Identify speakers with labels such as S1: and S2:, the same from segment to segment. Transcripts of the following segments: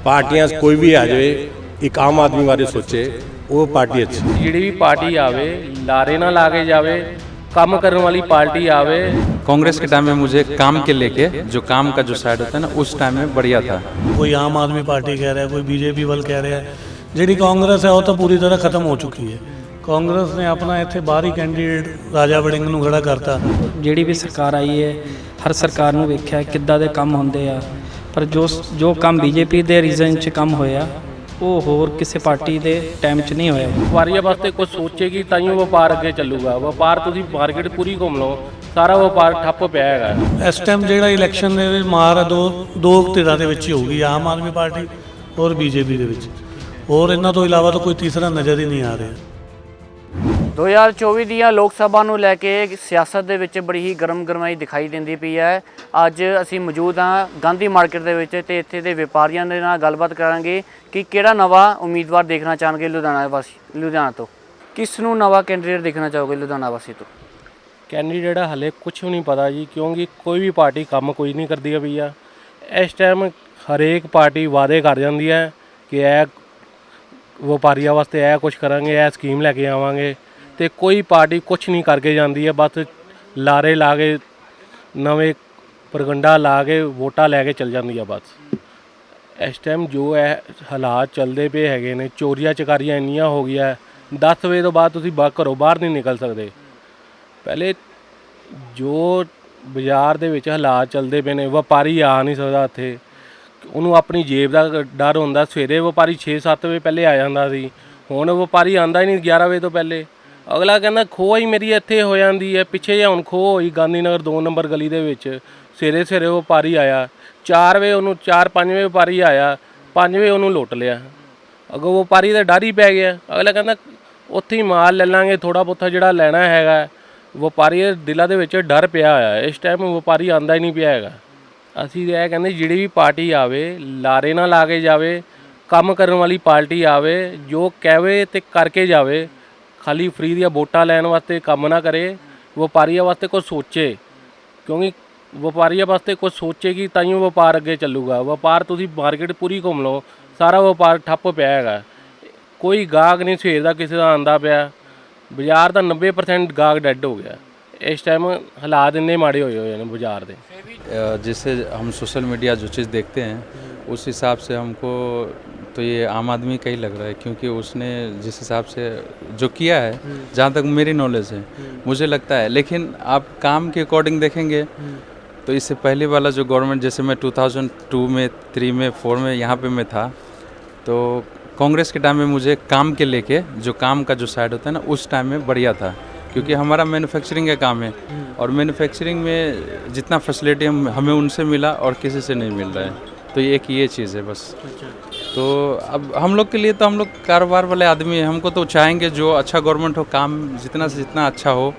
S1: ਪਾਰਟੀਆਂ 'ਚ ਕੋਈ ਵੀ ਆ ਜਾਵੇ ਇੱਕ ਆਮ ਆਦਮੀ ਬਾਰੇ ਸੋਚੇ ਉਹ ਪਾਰਟੀ ਅੱਛੀ
S2: ਜਿਹੜੀ ਵੀ ਪਾਰਟੀ ਆਵੇ ਲਾਰੇ ਨਾ ਲਾ ਕੇ ਜਾਵੇ ਕੰਮ ਕਰਨ ਵਾਲੀ ਪਾਰਟੀ ਆਵੇ
S3: कांग्रेस के टाइम में मुझे काम के लेके जो काम का जो साइड होता है ना उस टाइम में बढ़िया था
S4: ਕੋਈ ਆਮ ਆਦਮੀ ਪਾਰਟੀ ਕਹਿ ਰਿਹਾ ਕੋਈ ਬੀਜੇਪੀ ਵੱਲ ਕਹਿ ਰਿਹਾ ਜਿਹੜੀ ਕਾਂਗਰਸ ਹੈ ਉਹ ਤਾਂ ਪੂਰੀ ਤਰ੍ਹਾਂ ਖਤਮ ਹੋ ਚੁੱਕੀ ਹੈ ਕਾਂਗਰਸ ਨੇ ਆਪਣਾ ਇੱਥੇ ਬਾਹਰੀ ਕੈਂਡੀਡੇਟ ਰਾਜਾ ਵੜਿੰਗ ਨੂੰ ਖੜਾ ਕਰਤਾ
S5: ਜਿਹੜੀ ਵੀ ਸਰਕਾਰ ਆਈ ਹੈ ਹਰ ਸਰਕਾਰ ਨੂੰ ਵੇਖਿਆ ਕਿੱਦਾਂ ਦੇ ਕੰਮ ਹੁੰਦੇ ਆ ਪਰ ਜੋ ਜੋ ਕੰਮ ਬੀਜੇਪੀ ਦੇ ਰੀਜ਼ਨ 'ਚ ਕੰਮ ਹੋਇਆ ਉਹ ਹੋਰ ਕਿਸੇ ਪਾਰਟੀ ਦੇ ਟਾਈਮ 'ਚ ਨਹੀਂ ਹੋਇਆ।
S2: ਵਪਾਰੀਆਂ ਵਾਸਤੇ ਕੁਝ ਸੋਚੇਗੀ ਤਾਂ ਹੀ ਉਹ ਵਪਾਰ ਅੱਗੇ ਚੱਲੂਗਾ। ਵਪਾਰ ਤੁਸੀਂ ਮਾਰਕੀਟ ਪੂਰੀ ਘੁੰਮ ਲਓ ਸਾਰਾ ਵਪਾਰ ਠੱਪ ਪਿਆ ਹੈਗਾ।
S4: ਇਸ ਟਾਈਮ ਜਿਹੜਾ ਇਲੈਕਸ਼ਨ ਦੇ ਵਿੱਚ ਮਾਰ ਦੋ ਦੋ ਧਿਰਾਂ ਦੇ ਵਿੱਚ ਹੀ ਹੋਊਗੀ ਆਮ ਆਦਮੀ ਪਾਰਟੀ ਔਰ ਬੀਜੇਪੀ ਦੇ ਵਿੱਚ। ਹੋਰ ਇਹਨਾਂ ਤੋਂ ਇਲਾਵਾ ਤਾਂ ਕੋਈ ਤੀਸਰਾ ਨਜ਼ਰ ਹੀ ਨਹੀਂ ਆ ਰਿਹਾ।
S6: 2024 ਦੀਆਂ ਲੋਕ ਸਭਾ ਨੂੰ ਲੈ ਕੇ ਸਿਆਸਤ ਦੇ ਵਿੱਚ ਬੜੀ ਹੀ ਗਰਮ ਗਰਮਾਈ ਦਿਖਾਈ ਦਿੰਦੀ ਪਈ ਹੈ। ਅੱਜ ਅਸੀਂ ਮੌਜੂਦ ਹਾਂ ਗਾਂਧੀ ਮਾਰਕੀਟ ਦੇ ਵਿੱਚ ਤੇ ਇੱਥੇ ਦੇ ਵਪਾਰੀਆਂ ਦੇ ਨਾਲ ਗੱਲਬਾਤ ਕਰਾਂਗੇ ਕਿ ਕਿਹੜਾ ਨਵਾਂ ਉਮੀਦਵਾਰ ਦੇਖਣਾ ਚਾਹਣਗੇ ਲੁਧਿਆਣਾ ਵਾਸੀ ਲੁਧਿਆਣਾ ਤੋਂ। ਕਿਸ ਨੂੰ ਨਵਾਂ ਕੈਂਡੀਡੇਟ ਦੇਖਣਾ ਚਾਹੋਗੇ ਲੁਧਿਆਣਾ ਵਾਸੀ ਤੋਂ?
S2: ਕੈਂਡੀਡੇਟ ਹਲੇ ਕੁਝ ਵੀ ਨਹੀਂ ਪਤਾ ਜੀ, ਕਿਉਂਕਿ ਕੋਈ ਵੀ ਪਾਰਟੀ ਕੰਮ ਕੋਈ ਨਹੀਂ ਕਰਦੀ ਪਈ ਆ। ਇਸ ਟਾਈਮ ਹਰੇਕ ਪਾਰਟੀ ਵਾਅਦੇ ਕਰ ਜਾਂਦੀ ਹੈ ਕਿ ਇਹ ਵਪਾਰੀਆਂ ਵਾਸਤੇ ਇਹ ਕੁਝ ਕਰਾਂਗੇ, ਇਹ ਸਕੀਮ ਲੈ ਕੇ ਆਵਾਂਗੇ। ਤੇ ਕੋਈ ਪਾਰਟੀ ਕੁਝ ਨਹੀਂ ਕਰਕੇ ਜਾਂਦੀ ਹੈ, ਬਸ ਲਾਰੇ ਲਾ ਕੇ, ਨਵੇਂ ਪ੍ਰਗੰਡਾ ਲਾ ਕੇ, ਵੋਟਾਂ ਲੈ ਕੇ ਚਲ ਜਾਂਦੀ ਆ ਬਸ। ਇਸ ਟਾਈਮ ਜੋ ਹੈ ਹਾਲਾਤ ਚੱਲਦੇ ਪਏ ਹੈਗੇ ਨੇ, ਚੋਰੀਆਂ ਚਕਾਰੀਆਂ ਇੰਨੀਆਂ ਹੋ ਗਈਆਂ 10 ਵਜੇ ਤੋਂ ਬਾਅਦ ਤੁਸੀਂ ਬਾ, ਘਰੋਂ ਬਾਹਰ ਨਹੀਂ ਨਿਕਲ ਸਕਦੇ। ਪਹਿਲੇ ਜੋ ਬਾਜ਼ਾਰ ਦੇ ਵਿੱਚ ਹਾਲਾਤ ਚੱਲਦੇ ਪਏ ਨੇ, ਵਪਾਰੀ ਆ ਨਹੀਂ ਸਕਦਾ ਇੱਥੇ। ਉਹਨੂੰ ਆਪਣੀ ਜੇਬ ਦਾ ਡਰ ਹੁੰਦਾ, ਸਵੇਰੇ ਵਪਾਰੀ 6-7 ਵਜੇ ਪਹਿਲੇ ਆ ਜਾਂਦਾ ਸੀ, ਹੁਣ ਵਪਾਰੀ ਆਂਦਾ ਹੀ ਨਹੀਂ 11 ਵਜੇ ਤੋਂ ਪਹਿਲੇ। ਅਗਲਾ ਕਹਿੰਦਾ, ਖੋਹ ਹੀ ਮੇਰੀ ਇੱਥੇ ਹੋ ਜਾਂਦੀ ਹੈ। ਪਿੱਛੇ ਜੇ ਹੁਣ ਖੋਹ ਹੋਈ ਗਾਂਧੀ ਨਗਰ 2 ਨੰਬਰ ਗਲੀ ਦੇ ਵਿੱਚ। ਸਵੇਰੇ ਸਵੇਰੇ ਵਪਾਰੀ ਆਇਆ। 4 ਵਜੇ ਉਹਨੂੰ 4-5 ਵਜੇ ਵਪਾਰੀ ਆਇਆ। 5 ਵਜੇ ਉਹਨੂੰ ਲੁੱਟ ਲਿਆ। ਅਗੋ ਵਪਾਰੀ ਦਾ ਡਰ ਹੀ ਪੈ ਗਿਆ। ਅਗਲਾ ਕਹਿੰਦਾ, ਉੱਥੇ ਹੀ ਮਾਲ ਲੈ ਲਾਂਗੇ ਥੋੜਾ ਬਹੁਤਾ ਜਿਹੜਾ ਲੈਣਾ ਹੈਗਾ। ਵਪਾਰੀ ਦਿਲਾਂ ਦੇ ਵਿੱਚ ਡਰ ਪਿਆ ਹੋਇਆ। ਇਸ ਟਾਈਮ ਵਪਾਰੀ ਆਂਦਾ ਹੀ ਨਹੀਂ ਪਿਆ ਹੈਗਾ। ਅਸੀਂ ਇਹ ਕਹਿੰਦੇ, ਜਿਹੜੀ ਵੀ ਪਾਰਟੀ ਆਵੇ, ਲਾਰੇ ਨਾ ਲਾ ਕੇ ਜਾਵੇ, ਕੰਮ ਕਰਨ ਵਾਲੀ ਪਾਰਟੀ ਆਵੇ, ਜੋ ਕਹਵੇ ਤੇ ਕਰਕੇ ਜਾਵੇ ਖਾਲੀ ਫ੍ਰੀ ਦੀਆਂ ਵੋਟਾਂ ਲੈਣ ਵਾਸਤੇ ਕੰਮ ਨਾ ਕਰੇ ਵਪਾਰੀਆਂ ਵਾਸਤੇ ਕੁਝ ਸੋਚੇ ਕਿਉਂਕਿ ਵਪਾਰੀਆਂ ਵਾਸਤੇ ਕੁਝ ਸੋਚੇਗੀ ਤਾਂ ਹੀ ਉਹ ਵਪਾਰ ਅੱਗੇ ਚੱਲੂਗਾ ਵਪਾਰ ਤੁਸੀਂ ਮਾਰਕੀਟ ਪੂਰੀ ਘੁੰਮ ਲਓ ਸਾਰਾ ਵਪਾਰ ਠੱਪ ਪਿਆ ਹੈਗਾ ਕੋਈ ਗਾਹਕ ਨਹੀਂ ਸਵੇਰ ਦਾ ਕਿਸੇ ਦਾ ਆਂਦਾ ਪਿਆ ਬਾਜ਼ਾਰ ਦਾ 90% ਗਾਹਕ ਡੈੱਡ ਹੋ ਗਿਆ ਇਸ ਟਾਈਮ ਹਾਲਾਤ ਇੰਨੇ ਮਾੜੇ ਹੋਏ ਹੋਏ ਨੇ ਬਾਜ਼ਾਰ ਦੇ
S3: अ, जैसे हम सोशल मीडिया जो चीज़ देखते हैं उस हिसाब से हमको तो ये आम आदमी का ही लग रहा है क्योंकि उसने जिस हिसाब से जो किया है जहाँ तक मेरी नॉलेज है मुझे लगता है। लेकिन आप काम के अकॉर्डिंग देखेंगे तो इससे पहले वाला जो गवर्नमेंट जैसे मैं 2002 में थ्री में फोर में यहाँ पे मैं था तो कांग्रेस के टाइम में मुझे काम के लेके जो काम का जो साइड होता है ना उस टाइम में बढ़िया था क्योंकि हमारा मैन्युफैक्चरिंग का काम है। और मैन्युफैक्चरिंग में जितना फैसिलिटी हम हमें उनसे मिला और किसी से नहीं मिल रहा है। तो एक ये चीज़ है बस। तो अब हम लोग के लिए तो हम लोग कारोबार वाले आदमी हैं हमको तो चाहेंगे जो अच्छा गवर्नमेंट हो काम जितना से जितना अच्छा हो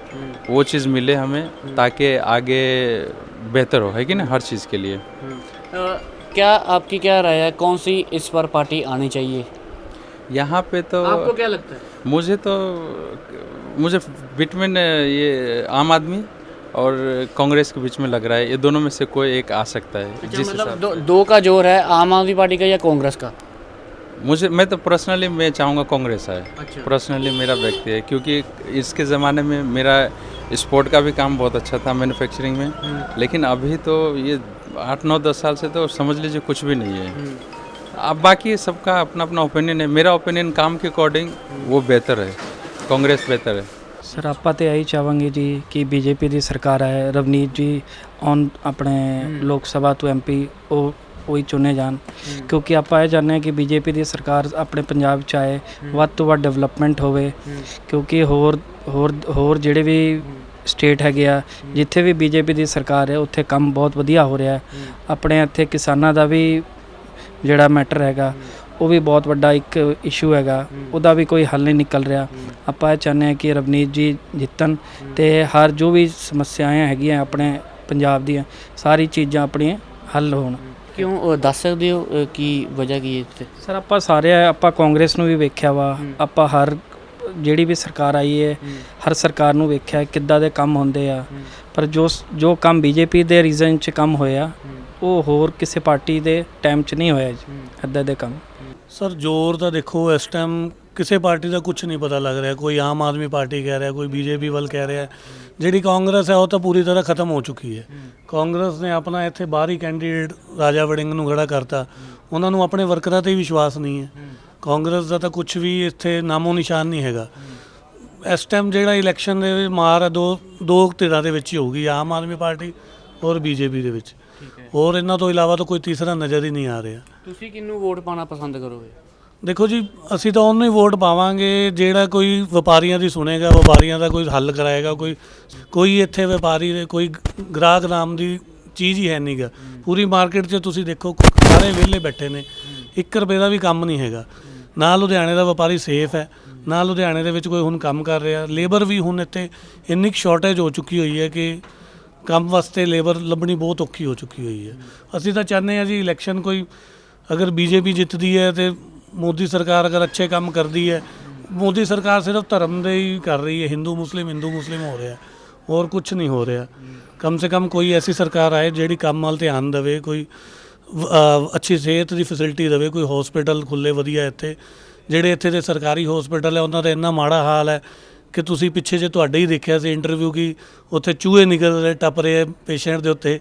S3: वो चीज़ मिले हमें ताकि आगे बेहतर हो है कि ना हर चीज़ के लिए।
S6: अ, क्या आपकी क्या राय है कौन सी इस पर पार्टी आनी चाहिए?
S3: यहाँ पे तो
S6: आपको क्या लगता है?
S3: मुझे तो मुझे बिटवीन ये आम आदमी और कांग्रेस के बीच में लग रहा है ये दोनों में से कोई एक आ सकता है जिस
S6: मतलब दो, दो का ज़ोर है आम आदमी पार्टी का या कांग्रेस का?
S3: मुझे मैं तो पर्सनली मैं चाहूँगा कांग्रेस आए।
S6: अच्छा।
S3: पर्सनली मेरा व्यक्ति है क्योंकि इसके ज़माने में मेरा स्पोर्ट का भी काम बहुत अच्छा था मैन्युफैक्चरिंग में लेकिन अभी तो ये आठ नौ दस साल से तो समझ लीजिए कुछ भी नहीं है। अब बाकी सबका अपना अपना ओपिनियन है मेरा ओपिनियन काम के अकॉर्डिंग वो बेहतर है कांग्रेस बेहतर है।
S5: ਸਰ ਆਪਾਂ ਤੇ ਇਹੀ ਚਾਹਾਂਗੇ ਜੀ ਕਿ ਬੀਜੇਪੀ ਦੀ ਸਰਕਾਰ ਹੈ ਰਵਨੀਤ ਜੀ ਔਨ ਆਪਣੇ ਲੋਕ ਸਭਾ ਤੋਂ ਐਮਪੀ ਉਹ ਉਹੀ ਚੁਣੇ ਜਾਣ। ਕਿਉਂਕਿ ਆਪਾਂ ਇਹ ਜਾਣਦੇ ਹਾਂ ਕਿ ਬੀਜੇਪੀ ਦੀ ਸਰਕਾਰ ਆਪਣੇ ਪੰਜਾਬ ਚ ਆਏ ਵੱਧ ਤੋਂ ਵੱਧ ਡਿਵੈਲਪਮੈਂਟ ਹੋਵੇ। ਕਿਉਂਕਿ ਹੋਰ ਹੋਰ ਹੋਰ ਜਿਹੜੇ ਵੀ ਸਟੇਟ ਹੈਗੇ ਆ ਜਿੱਥੇ ਵੀ ਬੀਜੇਪੀ ਦੀ ਸਰਕਾਰ ਹੈ ਉੱਥੇ ਕੰਮ ਬਹੁਤ ਵਧੀਆ ਹੋ ਰਿਹਾ ਹੈ। ਆਪਣੇ ਇੱਥੇ ਕਿਸਾਨਾਂ ਦਾ ਵੀ ਜਿਹੜਾ ਮੈਟਰ ਹੈਗਾ ਉਹ ਵੀ ਬਹੁਤ ਵੱਡਾ ਇੱਕ ਇਸ਼ੂ ਹੈਗਾ। ਉਹਦਾ ਵੀ ਕੋਈ ਹੱਲ ਨਹੀਂ ਨਿਕਲ ਰਿਹਾ। ਆਪਾਂ ਇਹ ਚਾਹੁੰਦੇ ਹਾਂ ਕਿ ਰਵਨੀਤ ਜੀ ਜਿੱਤਣ ਤੇ ਹਰ ਜੋ ਵੀ ਸਮੱਸਿਆਵਾਂ ਹੈਗੀਆਂ ਆਪਣੇ ਪੰਜਾਬ ਦੀਆਂ ਸਾਰੀ ਚੀਜ਼ਾਂ ਆਪਣੀਆਂ ਹੱਲ ਹੋਣ।
S6: ਕਿਉਂ? ਦੱਸ ਸਕਦੇ ਹੋ ਕੀ ਵਜ੍ਹਾ ਕੀ ਹੈ ਇੱਥੇ
S5: ਸਰ ਆਪਾਂ ਸਾਰੇ ਆਪਾਂ ਕਾਂਗਰਸ ਨੂੰ ਵੀ ਵੇਖਿਆ ਵਾ। ਆਪਾਂ ਹਰ ਜਿਹੜੀ ਵੀ ਸਰਕਾਰ ਆਈ ਹੈ ਹਰ ਸਰਕਾਰ ਨੂੰ ਵੇਖਿਆ ਕਿੱਦਾਂ ਦੇ ਕੰਮ ਹੁੰਦੇ ਆ। ਪਰ ਜੋ ਜੋ ਕੰਮ ਬੀਜੇਪੀ ਦੇ ਰੀਜ਼ਨ 'ਚ ਕੰਮ ਹੋਇਆ ਉਹ ਹੋਰ ਕਿਸੇ ਪਾਰਟੀ ਦੇ ਟਾਈਮ 'ਚ ਨਹੀਂ ਹੋਇਆ ਜੀ ਇੱਦਾਂ ਦੇ ਕੰਮ।
S4: ਸਰ ਜ਼ੋਰ ਤਾਂ ਦੇਖੋ ਇਸ ਟਾਈਮ ਕਿਸੇ ਪਾਰਟੀ ਦਾ ਕੁਝ ਨਹੀਂ ਪਤਾ ਲੱਗ ਰਿਹਾ। ਕੋਈ ਆਮ ਆਦਮੀ ਪਾਰਟੀ ਕਹਿ ਰਿਹਾ ਕੋਈ ਬੀਜੇਪੀ ਵੱਲ ਕਹਿ ਰਿਹਾ। ਜਿਹੜੀ ਕਾਂਗਰਸ ਹੈ ਉਹ ਤਾਂ ਪੂਰੀ ਤਰ੍ਹਾਂ ਖਤਮ ਹੋ ਚੁੱਕੀ ਹੈ। ਕਾਂਗਰਸ ਨੇ ਆਪਣਾ ਇੱਥੇ ਬਾਹਰੀ ਕੈਂਡੀਡੇਟ ਰਾਜਾ ਵੜਿੰਗ ਨੂੰ ਖੜਾ ਕਰਤਾ। ਉਹਨਾਂ ਨੂੰ ਆਪਣੇ ਵਰਕਰਾਂ ਤੇ ਵਿਸ਼ਵਾਸ ਨਹੀਂ ਹੈ। ਕਾਂਗਰਸ ਦਾ ਤਾਂ ਕੁਝ ਵੀ ਇੱਥੇ ਨਾਮੋ ਨਿਸ਼ਾਨ ਨਹੀਂ ਹੈਗਾ। ਇਸ ਟਾਈਮ ਜਿਹੜਾ ਇਲੈਕਸ਼ਨ ਦੇ ਮਾਰ ਦੋ ਦੋ ਧਿਰਾਂ ਦੇ ਵਿੱਚ ਹੀ ਹੋਊਗੀ। ਆਮ ਆਦਮੀ ਪਾਰਟੀ ਔਰ ਬੀਜੇਪੀ ਦੇ ਵਿੱਚ। ਹੋਰ ਇਹਨਾਂ ਤੋਂ ਇਲਾਵਾ ਤਾਂ ਕੋਈ ਤੀਸਰਾ ਨਜ਼ਰ ਹੀ ਨਹੀਂ ਆ ਰਿਹਾ।
S6: ਤੁਸੀਂ ਕਿਹਨੂੰ ਵੋਟ ਪਾਣਾ ਪਸੰਦ ਕਰੋਗੇ?
S4: ਦੇਖੋ ਜੀ ਅਸੀਂ ਤਾਂ ਉਹਨੂੰ ਹੀ ਵੋਟ ਪਾਵਾਂਗੇ ਜਿਹੜਾ ਕੋਈ ਵਪਾਰੀਆਂ ਦੀ ਸੁਣੇਗਾ ਵਪਾਰੀਆਂ ਦਾ ਕੋਈ ਹੱਲ ਕਰਾਏਗਾ ਕੋਈ ਕੋਈ ਇੱਥੇ ਵਪਾਰੀ ਦੇ ਕੋਈ ਗ੍ਰਾਹਕ ਨਾਮ ਦੀ ਚੀਜ਼ ਹੀ ਹੈ ਨਹੀਂਗਾ ਪੂਰੀ ਮਾਰਕੀਟ 'ਚ ਤੁਸੀਂ ਦੇਖੋ ਸਾਰੇ ਵਿਹਲੇ ਬੈਠੇ ਨੇ। 1 ਰੁਪਏ ਦਾ ਵੀ ਕੰਮ ਨਹੀਂ ਹੈਗਾ। ਨਾ ਲੁਧਿਆਣੇ ਦਾ ਵਪਾਰੀ ਸੇਫ ਹੈ ਨਾ ਲੁਧਿਆਣੇ ਦੇ ਵਿੱਚ ਕੋਈ ਹੁਣ ਕੰਮ ਕਰ ਰਿਹਾ। ਲੇਬਰ ਵੀ ਹੁਣ ਇੱਥੇ ਇੰਨੀ ਸ਼ਾਰਟੇਜ ਹੋ ਚੁੱਕੀ ਹੋਈ ਹੈ ਕਿ ਕੰਮ ਵਾਸਤੇ ਲੇਬਰ ਲੱਭਣੀ ਬਹੁਤ ਔਖੀ ਹੋ ਚੁੱਕੀ ਹੋਈ ਹੈ। ਅਸੀਂ ਤਾਂ ਚਾਹੁੰਦੇ ਹਾਂ ਜੀ ਇਲੈਕਸ਼ਨ ਕੋਈ ਅਗਰ ਬੀਜੇਪੀ ਜਿੱਤਦੀ ਹੈ ਤੇ ਮੋਦੀ ਸਰਕਾਰ ਅਗਰ ਅੱਛੇ ਕੰਮ ਕਰਦੀ ਹੈ, ਮੋਦੀ ਸਰਕਾਰ ਸਿਰਫ ਧਰਮ ਦੇ ਹੀ ਕਰ ਰਹੀ ਹੈ, ਹਿੰਦੂ, ਮੁਸਲਿਮ ਹਿੰਦੂ, ਮੁਸਲਿਮ ਹੋ ਰਿਹਾ। ਹੋਰ ਕੁਝ ਨਹੀਂ ਹੋ ਰਿਹਾ। ਕਮ ਸੇ ਕਮ ਕੋਈ ਐਸੀ ਸਰਕਾਰ ਆਏ ਜਿਹੜੀ ਕੰਮ ਵੱਲ ਧਿਆਨ ਦੇਵੇ, ਕੋਈ ਅੱਛੀ ਸਿਹਤ ਦੀ ਫੈਸਿਲਿਟੀ ਦੇਵੇ, ਕੋਈ ਹਸਪੀਟਲ ਖੁੱਲੇ ਵਧੀਆ ਇੱਥੇ। ਜਿਹੜੇ ਇੱਥੇ ਦੇ ਸਰਕਾਰੀ ਹਸਪੀਟਲ ਹੈ, ਉਹਨਾਂ ਦਾ ਇੰਨਾ ਮਾੜਾ ਹਾਲ ਹੈ ਕਿ ਤੁਸੀਂ ਪਿੱਛੇ ਜੇ ਤੁਹਾਡੇ ਹੀ ਦੇਖਿਆ ਸੀ ਇੰਟਰਵਿਊ ਕੀ ਉੱਥੇ ਚੂਹੇ ਨਿਕਲ ਰਹੇ, ਟੱਪ ਰਹੇ ਪੇਸ਼ੈਂਟ ਦੇ ਉੱਤੇ।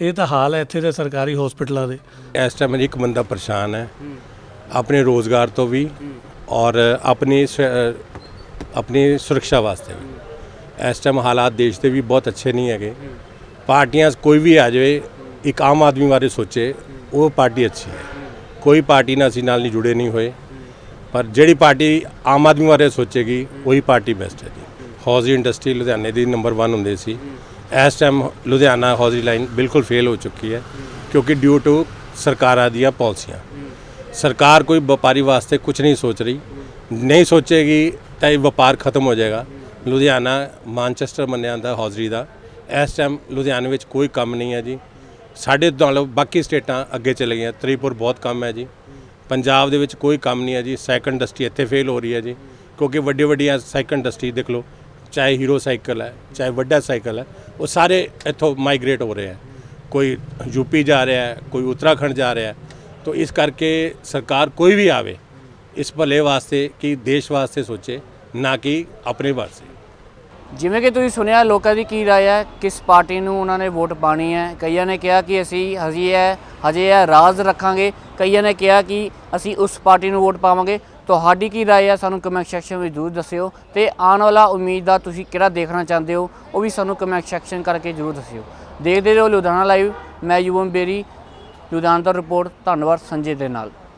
S4: ਇਹ ਤਾਂ ਹਾਲ ਹੈ ਇੱਥੇ ਦੇ ਸਰਕਾਰੀ ਹਸਪੀਟਲਾਂ ਦੇ।
S1: ਇਸ ਟਾਈਮ ਇੱਕ ਬੰਦਾ ਪਰੇਸ਼ਾਨ ਹੈ। ਆਪਣੇ ਰੋਜ਼ਗਾਰ ਤੋਂ ਵੀ ਔਰ ਆਪਣੀ ਆਪਣੀ ਸੁਰੱਖਿਆ ਵਾਸਤੇ ਵੀ। ਇਸ ਟਾਈਮ ਹਾਲਾਤ ਦੇਸ਼ ਦੇ ਵੀ ਬਹੁਤ ਅੱਛੇ ਨਹੀਂ ਹੈਗੇ। ਪਾਰਟੀਆਂ ਕੋਈ ਵੀ ਆ ਜਾਵੇ, ਇੱਕ ਆਮ ਆਦਮੀ ਬਾਰੇ ਸੋਚੇ, ਉਹ ਪਾਰਟੀ ਅੱਛੀ ਹੈ। ਕੋਈ ਪਾਰਟੀ ਨਾਲ ਅਸੀਂ ਨਾਲ ਨਹੀਂ ਜੁੜੇ ਨਹੀਂ ਹੋਏ। ਪਰ ਜਿਹੜੀ ਪਾਰਟੀ ਆਮ ਆਦਮੀ ਬਾਰੇ ਸੋਚੇਗੀ, ਉਹੀ ਪਾਰਟੀ ਬੈਸਟ ਹੈ ਜੀ। ਹੌਜ਼ਰੀ ਇੰਡਸਟਰੀ ਲੁਧਿਆਣੇ ਦੀ ਨੰਬਰ 1 ਹੁੰਦੀ ਸੀ। ਇਸ ਟਾਈਮ ਲੁਧਿਆਣਾ ਹੌਜ਼ਰੀ ਲਾਈਨ ਬਿਲਕੁਲ ਫੇਲ ਹੋ ਚੁੱਕੀ ਹੈ, ਕਿਉਂਕਿ ਡਿਊ ਟੂ ਸਰਕਾਰਾਂ ਦੀਆਂ ਪਾਲਿਸੀਆਂ। ਸਰਕਾਰ ਕੋਈ ਵਪਾਰੀ ਵਾਸਤੇ ਕੁਝ ਨਹੀਂ ਸੋਚ ਰਹੀ। ਨਹੀਂ ਸੋਚੇਗੀ ਤਾਂ ਇਹ ਵਪਾਰ ਖਤਮ ਹੋ ਜਾਏਗਾ। ਲੁਧਿਆਣਾ ਮਾਨਚੈਸਟਰ ਮੰਨਿਆ ਜਾਂਦਾ ਹੌਜ਼ਰੀ ਦਾ। ਇਸ ਟਾਈਮ ਲੁਧਿਆਣੇ ਵਿੱਚ ਕੋਈ ਕੰਮ ਨਹੀਂ ਹੈ ਜੀ। ਸਾਡੇ ਨਾਲੋਂ ਬਾਕੀ ਸਟੇਟਾਂ ਅੱਗੇ ਚਲੇ ਗਈਆਂ ਤ੍ਰਿਪੁਰ ਬਹੁਤ ਕੰਮ ਹੈ ਜੀ। ਪੰਜਾਬ ਦੇ ਵਿੱਚ ਕੋਈ ਕੰਮ ਨਹੀਂ ਹੈ ਜੀ ਸਾਈਕਲ ਇੰਡਸਟਰੀ ਇੱਥੇ ਫੇਲ ਹੋ ਰਹੀ ਹੈ ਜੀ, ਕਿਉਂਕਿ ਵੱਡੀ ਵੱਡੀਆਂ ਸਾਈਕਲ ਇੰਡਸਟਰੀ ਦੇਖ ਲਓ, ਚਾਹੇ ਹੀਰੋ ਸਾਈਕਲ ਹੈ, ਚਾਹੇ ਵੱਡਾ ਸਾਈਕਲ ਹੈ, ਉਹ ਸਾਰੇ ਇੱਥੋਂ ਮਾਈਗ੍ਰੇਟ ਹੋ ਰਹੇ ਹੈ। ਕੋਈ ਯੂਪੀ ਜਾ ਰਿਹਾ ਹੈ, ਕੋਈ ਉੱਤਰਾਖੰਡ ਜਾ ਰਿਹਾ ਹੈ, ਤੋ ਇਸ ਕਰਕੇ ਸਰਕਾਰ ਕੋਈ ਵੀ ਆਵੇ, ਇਸ ਭਲੇ ਵਾਸਤੇ ਕਿ ਦੇਸ਼ ਵਾਸਤੇ ਸੋਚੇ, ਨਾ ਕਿ ਆਪਣੇ ਵਾਸਤੇ।
S6: ਜਿਵੇਂ ਕਿ ਤੁਸੀਂ ਸੁਣਿਆ ਲੋਕਾਂ ਦੀ ਕੀ رائے ਹੈ ਕਿਸ ਪਾਰਟੀ ਨੂੰ ਉਹਨਾਂ ਨੇ ਵੋਟ ਪਾਣੀ ਹੈ ਕਈਆਂ ਨੇ ਕਿਹਾ ਕਿ ਅਸੀਂ ਹਜੇ ਹੈ ਹਜੇ ਹੈ ਰਾਜ਼ ਰੱਖਾਂਗੇ ਕਈਆਂ ਨੇ ਕਿਹਾ ਕਿ ਅਸੀਂ ਉਸ ਪਾਰਟੀ ਨੂੰ ਵੋਟ ਪਾਵਾਂਗੇ ਤੁਹਾਡੀ ਕੀ رائے ਹੈ ਸਾਨੂੰ ਕਮੈਂਟ ਸੈਕਸ਼ਨ ਵਿੱਚ ਜ਼ਰੂਰ ਦੱਸਿਓ ਤੇ ਆਉਣ ਵਾਲਾ ਉਮੀਦਵਾਰ ਤੁਸੀਂ ਕਿਹੜਾ ਦੇਖਣਾ ਚਾਹੁੰਦੇ ਹੋ ਉਹ ਵੀ ਸਾਨੂੰ ਕਮੈਂਟ ਸੈਕਸ਼ਨ ਕਰਕੇ ਜ਼ਰੂਰ ਦੱਸਿਓ ਦੇਖਦੇ ਰਹੋ ਲੁਧਿਆਣਾ ਲਾਈਵ ਮੈਂ ਯੂਵਮ ਬੇਰੀ ਲੁਧਿਆਣਾ ਤੋਂ ਰਿਪੋਰਟ ਧੰਨਵਾਦ ਸੰਜੇ ਦੇ ਨਾਲ